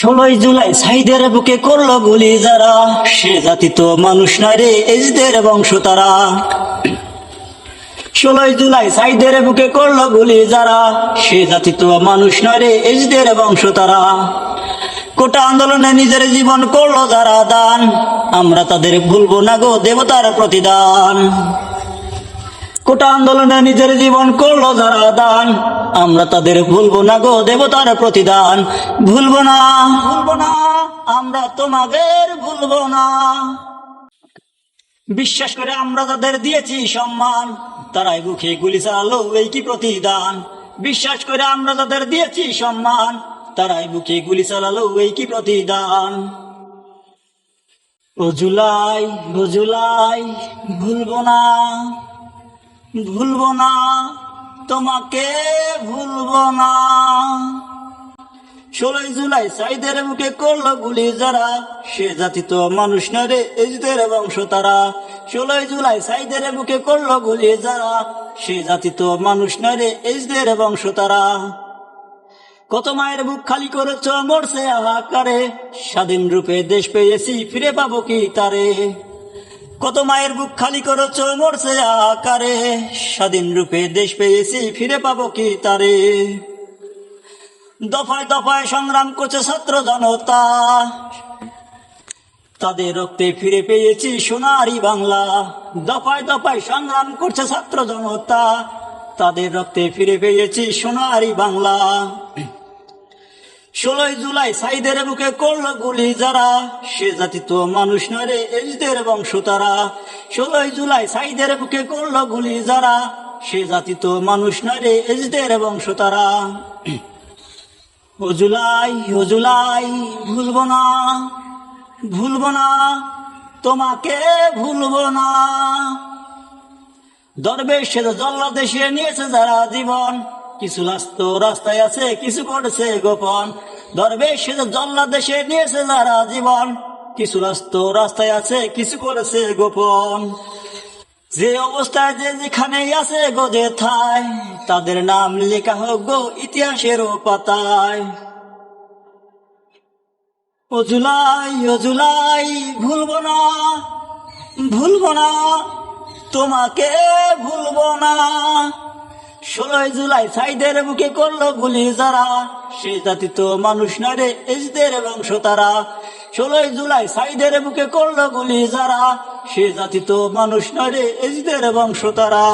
ষোলোই জুলাই সাইদের বুকে করল গুলি যারা। সে জাতি তো মানুষ নয় রে, এজদের বংশ তারা। ষোলোই জুলাই সাইদের বুকে করল গুলি যারা। সে জাতি তো মানুষ নয় রে, এজদের বংশ তারা। কোটা আন্দোলনে নিজের জীবন করল যারা দান। আমরা তাদের ভুলবো না গো দেবতার প্রতিদান। কোটা আন্দোলনে নিজের জীবন করল যারা দান। আমরা তাদের ভুলবো না গো দেবতার প্রতিদান। ভুলবো না ভুলবো না, আমরা তোমাদের ভুলবো না। বিশ্বাস করে আমরা তাদের দিয়েছি সম্মান। তারাই বুকে গুলি চালালো এই কি প্রতিদান? বিশ্বাস করে আমরা তাদের দিয়েছি সম্মান। তারাই বুকে গুলি চালালো এই কি প্রতিদান? ও জুলাই ও জুলাই, ভুলবো না। ভুলবো না, তোমাকে ভুলব না। ষোলোই জুলাই সাইদের মুখে করল গুলি যারা, সে জাতি তো মানুষ না রে, এজদের বংশ তারা। ষোলোই জুলাই সাইদের মুখে করল গুলি যারা, সে জাতি তো মানুষ না রে, এজদের বংশ তারা। কত মায়ের বুক খালি করেছ, মরছে আহাকারে। স্বাধীন রূপে দেশ পেয়েছি, ফিরে পাবো কি তারে? কত মায়ের বুক খালি করেছ মরছে আকারে। স্বাধীন রূপে দেশ পেয়েছি, ফিরে পাবো কি তারে? দফায় দফায় সংগ্রাম করছে ছাত্র জনতা। তাদের রক্তে ফিরে পেয়েছি সোনারি বাংলা। দফায় দফায় সংগ্রাম করছে ছাত্র জনতা। তাদের রক্তে ফিরে পেয়েছি সোনারি বাংলা। ষোলোই জুলাই সাইদের বুকে করল গুলি যারা। সে জাতি তো মানুষ নয় রে, এজদের বংশ তারা। ষোলোই জুলাই সাইদের বুকে করল গুলি যারা। সে জাতি তো মানুষ নয় রে, এজদের বংশ তারা। ও জুলাই ও জুলাই, ভুলবো না ভুলবো না, তোমাকে ভুলবো না। দরবেশ জল্লা দেশে নিয়েছে যারা জীবন। কিছু রাস্ত রাস্তায় আছে, কিছু করছে গোপন। দরবেশ সে জল্লা দেশে নিয়েছে যারা জীবন, কিছু রাস্ত রাস্তায় আছে, কিছু করেছে গোপন। যে অবস্থায় যে যেখানে আছে গো যে থায় তাদের নাম লেখা হোক গো ইতিহাসের পাতায়। ও জুলাই, ভুলবো না ভুলবো না, তোমাকে ভুলবো না। ষোলোই জুলাই সাইদের মুখে করল গুলি যারা। সে জাতি তো মানুষ না রে, এজদের বংশ তারা। ষোলোই জুলাই সাইদের মুখে করল গুলি যারা। সে জাতি তো মানুষ না রে, এজদের বংশ তারা।